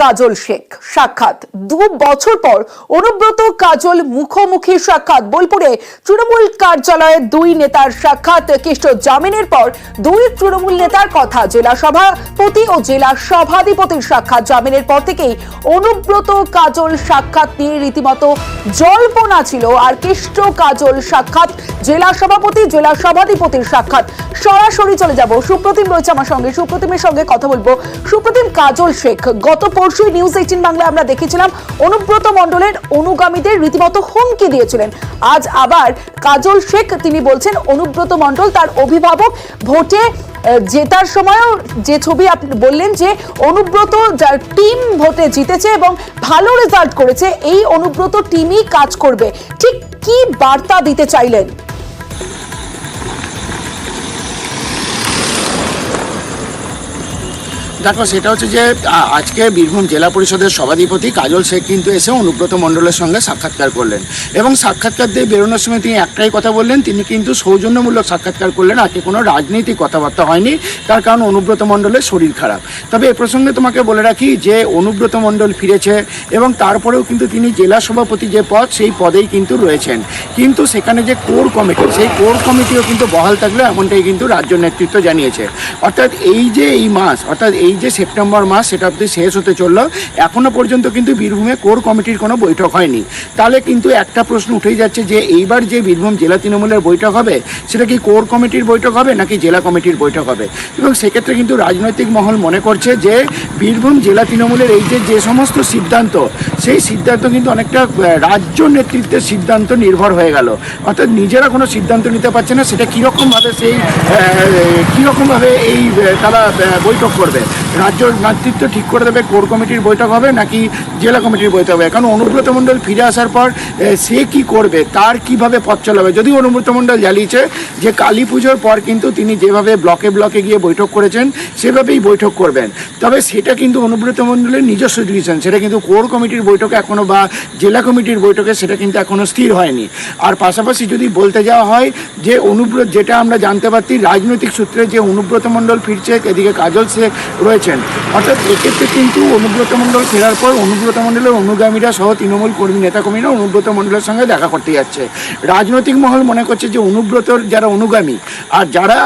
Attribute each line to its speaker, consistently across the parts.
Speaker 1: কাজল শেখ। সাক্ষাৎ। দু বছর পর অনুব্রত কাজল মুখোমুখি সাক্ষাৎ। বোলপুরে তৃণমূল কার্যালয়ে দুই নেতার সাক্ষাৎ। কেষ্ট জামিনের পর দুই তৃণমূল নেতার কথা জেলা সভাপতি ও জেলা সভাধিপতির সাক্ষাৎ। জামিনের পর থেকেই অনুব্রত কাজল সাক্ষাৎ নিয়ে রীতিমতো জল্পনা ছিল। আর কেষ্ট কাজল সাক্ষাৎ জেলা সভাপতি, জেলা সভাধিপতির সাক্ষাৎ। সরাসরি চলে যাব। সুপ্রতিম রয়েছে আমার সঙ্গে। সুপ্রতিমের সঙ্গে কথা বলব। সুপ্রতিম কাজল শেখ, গত পরশুই নিউজ এইটিন বাংলা আমরা দেখেছিলাম, অনুব্রত মণ্ডলের অনুগামীদের রীতিমতো হুমকি দিয়েছিলেন। আজ আবার কাজল শেখ তিনি বলছেন, অনুব্রত মণ্ডল তার অভিভাবক, ভোটে জেতার সময়ও যে ছবি আপনি বললেন যে অনুব্রত যার টিম ভোটে জিতেছে এবং ভালো রেজাল্ট করেছে, এই অনুব্রত টিমই কাজ করবে। ঠিক কি বার্তা দিতে চাইলেন?
Speaker 2: দেখো, সেটা হচ্ছে যে আজকে বীরভূম জেলা পরিষদের সভাধিপতি কাজল শেখ কিন্তু এসে অনুব্রত মণ্ডলের সঙ্গে সাক্ষাৎকার করলেন। এবং সাক্ষাৎকার দিয়ে বেরোনোর সময় তিনি একটাই কথা বললেন, তিনি কিন্তু সৌজন্যমূলক সাক্ষাৎকার করলেন আজকে কোনো রাজনৈতিক কথাবার্তা হয়নি, তার কারণ অনুব্রত মণ্ডলের শরীর খারাপ। তবে এ প্রসঙ্গে তোমাকে বলে রাখি যে, অনুব্রত মণ্ডল ফিরেছে এবং তারপরেও কিন্তু তিনি জেলা সভাপতি যে পদ, সেই পদেই কিন্তু রয়েছেন। কিন্তু সেখানে যে কোর কমিটি, সেই কোর কমিটিও কিন্তু বহাল থাকলে এমনটাই কিন্তু রাজ্য নেতৃত্ব জানিয়েছে। অর্থাৎ এই যে এই মাস, অর্থাৎ এই যে সেপ্টেম্বর মাস, সেটা অব্দি শেষ হতে চলল। এখনও পর্যন্ত কিন্তু বীরভূমে কোর কমিটির কোনো বৈঠক হয়নি। তাহলে কিন্তু একটা প্রশ্ন উঠেই যাচ্ছে যে, এইবার যে বীরভূম জেলা তৃণমূলের বৈঠক হবে, সেটা কি কোর কমিটির বৈঠক হবে নাকি জেলা কমিটির বৈঠক হবে? এবং সেক্ষেত্রে কিন্তু রাজনৈতিক মহল মনে করছে যে, বীরভূম জেলা তৃণমূলের এই যে যে সমস্ত সিদ্ধান্ত, সেই সিদ্ধান্ত কিন্তু অনেকটা রাজ্য নেতৃত্বের সিদ্ধান্ত নির্ভর হয়ে গেল। অর্থাৎ নিজেরা কোনো সিদ্ধান্ত নিতে পারছে না, সেটা কীরকমভাবে সেই কীরকমভাবে এই তারা বৈঠক করবে? রাজ্য নেতৃত্ব ঠিক করে দেবে, কোর কমিটির বৈঠক হবে নাকি জেলা কমিটির বৈঠক হবে? কারণ অনুব্রত মণ্ডল ফিরে আসার পর সে কি করবে, তার কীভাবে পথ চলাবে? যদি অনুব্রত মণ্ডল জানিয়েছে যে কালী পুজোর পর কিন্তু তিনি যেভাবে ব্লকে ব্লকে গিয়ে বৈঠক করেছেন, সেভাবেই বৈঠক করবেন। তবে সেটা কিন্তু অনুব্রত মণ্ডলের নিজস্ব ডিসিশন, সেটা কিন্তু কোর কমিটির বৈঠকে এখনও বা জেলা কমিটির বৈঠকে সেটা কিন্তু এখনও স্থির হয়নি। আর পাশাপাশি যদি বলতে যাওয়া হয় যে অনুব্রত, যেটা আমরা জানতে পারছি, রাজনৈতিক সূত্রে যে অনুব্রত মণ্ডল ফিরছে, এদিকে কাজল শেখ রয়েছেন অর্থাৎ এক্ষেত্রে কিন্তু অনুব্রত মণ্ডল ফেরার পর অনুব্রত মণ্ডলের অনুগামীরা সহ তৃণমূল কর্মী নেতাকর্মীরা অনুব্রত মণ্ডলের সঙ্গে দেখা করতে যাচ্ছে। রাজনৈতিক মহল মনে করছে যে অনুব্রতর যারা অনুগামী আর যারা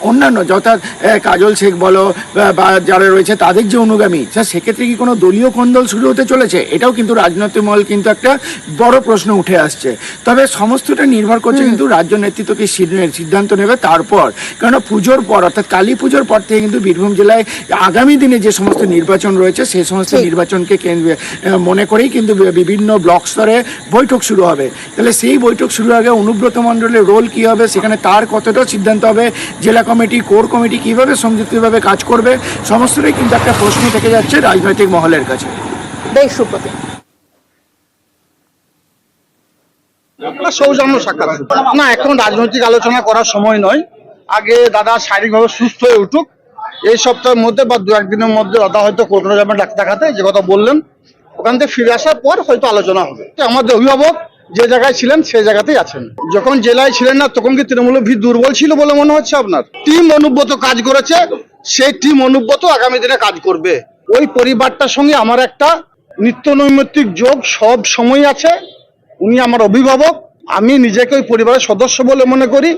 Speaker 2: অন্যান্য যথা কাজল শেখ বলো বা- যারা রয়েছে তাদের যে অনুগামী স্যার সেক্ষেত্রে কি কোনো দলীয় কন্দল শুরু হতে চলেছে? এটাও কিন্তু রাজনৈতিক মহল কিন্তু একটা বড় প্রশ্ন উঠে আসছে। তবে সমস্তটা নির্ভর করছে কিন্তু রাজ্য নেতৃত্ব কি সিদ্ধান্ত নেবে তারপর। কেননা পুজোর পর অর্থাৎ কালী পুজোর পর থেকে কিন্তু বীরভূম জেলায় আগামী দিনে যে সমস্ত নির্বাচন রয়েছে সেই সমস্ত নির্বাচনকে কেন্দ্রে- মনে করেই কিন্তু বিভিন্ন ব্লক স্তরে বৈঠক শুরু হবে। তাহলে সেই বৈঠক শুরুর আগে অনুব্রত মণ্ডলের রোল কি হবে? সেখানে তার কতটা সিদ্ধান্ত হবে? জেলা কমিটি কোর কমিটি কীভাবে সংযুক্তভাবে কাজ করবে সমস্তটাই কিন্তু একটা প্রশ্ন থেকে যাচ্ছে রাজনৈতিক মহলের কাছে।
Speaker 1: বেশ সুপ্রতিম
Speaker 3: না, সৌজন্য সাক্ষাৎ। না এখন রাজনৈতিক আলোচনা করার সময় নয়। আগে দাদা শারীরিকভাবে সুস্থ হয়ে উঠুক। এই সপ্তাহের মধ্যে বা দু একদিনের মধ্যে দাদা হয়তো কলকাতা যাবেন ডাক্তার দেখাতে যে কথা বললেন। ওখান থেকে ফিরে আসার পর হয়তো আলোচনা হবে। আমাদের অভিভাবক যে জায়গায় ছিলেন সেই জায়গাতেই আছেন। যখন জেলায় ছিলেন না, তখন কি তৃণমূলের ভিড় দুর্বল ছিল বলে মনে হচ্ছে আপনার? টিম অনুব্রত কাজ করেছে, সেই টিম অনুব্রত আগামী দিনে কাজ করবে। ওই পরিবারটার সঙ্গে আমার একটা নিত্য নৈমিত্তিক যোগ সব সময় আছে। উনি আমার অভিভাবক, আমি নিজেকে ওই পরিবারের সদস্য বলে মনে করি।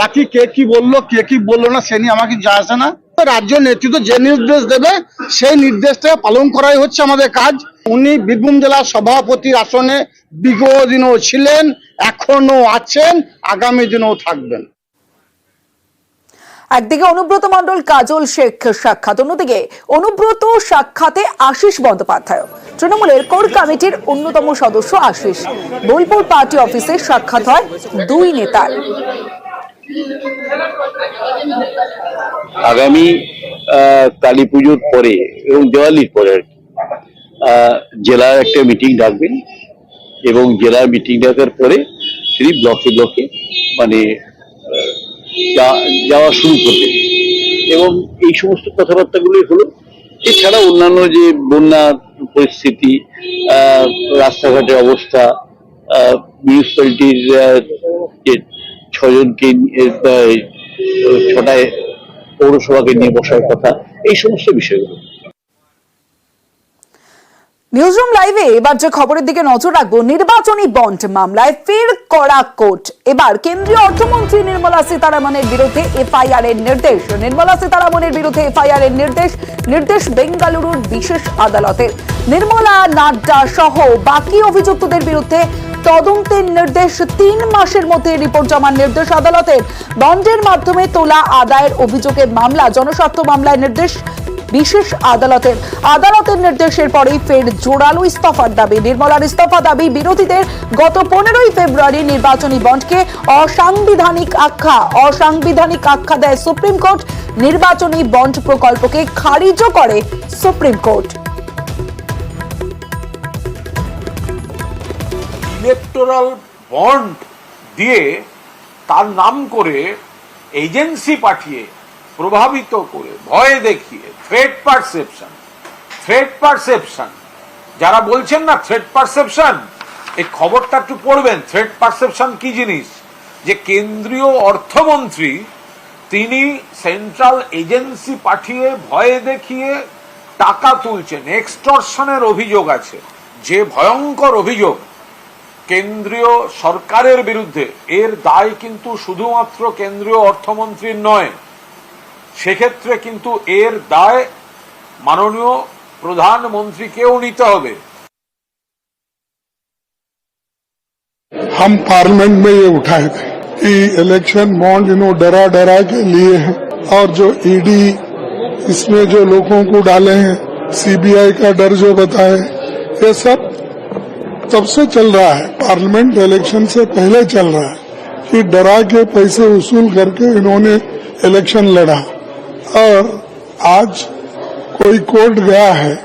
Speaker 3: বাকি কে কি বলল, কে কি বলল না, সে নিয়ে আমাকে যা আসে না। রাজ্য নেতৃত্ব যে নির্দেশ দেবে, সেই নির্দেশটা পালন করাই হচ্ছে আমাদের কাজ। উনি বীরভূম জেলার সভাপতির আসনে বিগত দিনও ছিলেন এখনও আছেন, আগামী দিনেও থাকবেন।
Speaker 1: একদিকে অনুব্রত মণ্ডল, কাজল শেখ সাক্ষাৎ। অন্যদিকে অনুব্রত সাক্ষাতে আশিস বন্দ্যোপাধ্যায়। তৃণমূলের কোর কমিটির অন্যতম সদস্য আশিস। বোলপুর পার্টি অফিসে সাক্ষাৎ হয় দুই নেতার।
Speaker 4: আগামী কালী পুজোর পরে এবং দেওয়ালির পরে আর কি, জেলার একটা মিটিং ডাকবেন এবং জেলার মিটিং ডাকার পরে তিনি ব্লকে ব্লকে মানে যাওয়া শুরু করবেন। এবং এই সমস্ত কথাবার্তাগুলোই হলো এছাড়া অন্যান্য যে বন্যা পরিস্থিতি রাস্তাঘাটের অবস্থা মিউনিসিপ্যালিটির ছজনকে ছটায় পৌরসভাকে নিয়ে বসার কথা এই সমস্ত বিষয়গুলো।
Speaker 1: নিউজরুম লাইভে এবার যে খবরের দিকে নজর রাখব, নির্বাচনী বন্ড মামলায় ফের কড়া কোর্ট। এবার কেন্দ্রীয় অর্থমন্ত্রী নির্মলা সীতারামনের বিরুদ্ধে এফআইআর এর নির্দেশ। নির্মলা সীতারামনের বিরুদ্ধে এফআইআর এর নির্দেশ নির্দেশ বেঙ্গালুরুর বিশেষ আদালতের নির্মলা, নাড্ডা সহ বাকি অভিযুক্তদের বিরুদ্ধে তদন্তের নির্দেশ, তিন মাসের মধ্যে রিপোর্ট জমার নির্দেশ আদালতের। বন্ডের মাধ্যমে তোলা আদায়ের অভিযোগের মামলা, জনস্বার্থ মামলায় নির্দেশ বিশেষ আদালতের। আদালতের নির্দেশের পরেই ফের জোরালো ইস্তফার দাবি, নির্মলার ইস্তফা দাবি বিরোধীদের গত পনেরোই ফেব্রুয়ারি নির্বাচনী বন্ডকে অসাংবিধানিক আখ্যা অসাংবিধানিক আখ্যা দেয় সুপ্রিম কোর্ট। নির্বাচনী বন্ড প্রকল্পকে খারিজও করে সুপ্রিম কোর্ট।
Speaker 5: ইলেকটোরাল বন্ড দিয়ে তার নাম করে এজেন্সি পাঠিয়ে প্রভাবিত করে, ভয় দেখিয়ে থ্রেট পারসেপশন থ্রেট পারসেপশন যারা বলছেন না থ্রেট পারসেপশন এই খবরটা একটু পড়বেন। থ্রেট পারসেপশন কি জিনিস? যে কেন্দ্রীয় অর্থমন্ত্রী, তিনি সেন্ট্রাল এজেন্সি পাঠিয়ে, ভয়ে দেখিয়ে টাকা তুলছেন। এক্সটর্শনের অভিযোগ আছে। যে ভয়ঙ্কর অভিযোগ কেন্দ্রীয় সরকারের বিরুদ্ধে, এর দায় কিন্তু শুধুমাত্র কেন্দ্রীয় অর্থমন্ত্রীর নয়। সেক্ষেত্রে কিন্তু এর দায় মাননীয় প্রধানমন্ত্রীকেও নিতে হবে
Speaker 6: हम पार्लियामेंट में ये उठाए थे कि इलेक्शन बॉन्ड इन्हों डरा डरा के लिए हैं और जो ईडी इसमें जो लोगों को डाले हैं सीबीआई का डर जो बताए ये सब तब से चल रहा है पार्लियामेंट इलेक्शन से पहले चल रहा है कि डरा के पैसे वसूल करके इन्होंने इलेक्शन लड़ा और आज कोई कोर्ट गया है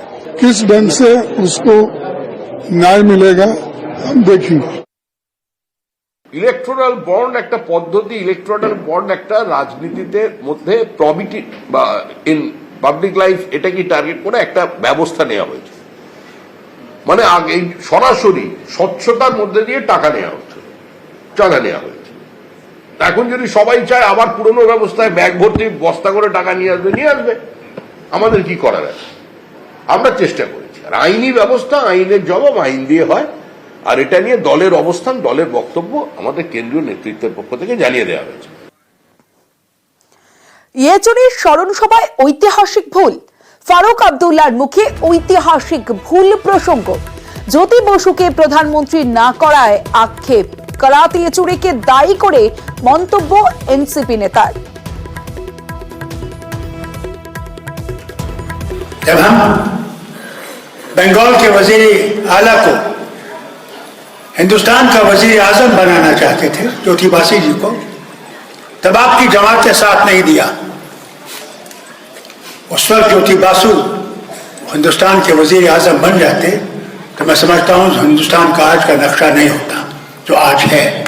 Speaker 6: किस ढंग से उसको न्याय मिलेगा हम देखेंगे
Speaker 7: ইলেকট্রাল বন্ড একটা পদ্ধতি ইলেকট্রাল বন্ড একটা রাজনীতিতে মধ্যে প্রবিটি বা ইন পাবলিক লাইফ এটাকে টার্গেট করে একটা ব্যবস্থা নেওয়া হয়েছে মানে আগে এই সরাসরি স্বচ্ছতার মধ্যে দিয়ে টাকা নেওয়া হচ্ছে চাঁদা নেওয়া হয়েছে এখন যদি সবাই চায় আবার পুরনো ব্যবস্থায় ব্যাগ ভর্তি, বস্তা করে টাকা নিয়ে আসবে নিয়ে আসবে। আমাদের কি করার আছে? আমরা চেষ্টা করেছি। আর আইনি ব্যবস্থা, আইনের জবাব আইন দিয়ে হয়। আর এটা নিয়ে দলের অবস্থান, দলের বক্তব্য আমাদের কেন্দ্রীয় নেতৃত্বের পক্ষ থেকে জানিয়ে দেওয়া হয়েছে।
Speaker 1: ইয়েচুরির স্মরণ সভায় ঐতিহাসিক ভুল। ফারুক আব্দুল্লার মুখে ঐতিহাসিক ভুল প্রসঙ্গ। জ্যোতি বসুকে প্রধানমন্ত্রী না করায় আক্ষেপ। করাত ইয়েচুরিকে দায়ী করে মন্তব্য এনসিপি নেতার
Speaker 8: जब हम बंगाल के वजीर आला को हिंदुस्तान का वजीर आजम बनाना चाहते थे ज्योति बासी जी को तब आपकी जमात ने साथ नहीं दिया उस वक्त ज्योति बासु हिंदुस्तान के वजीर आजम बन जाते तो मैं समझता हूं हिंदुस्तान का आज का नक्शा नहीं होता जो आज है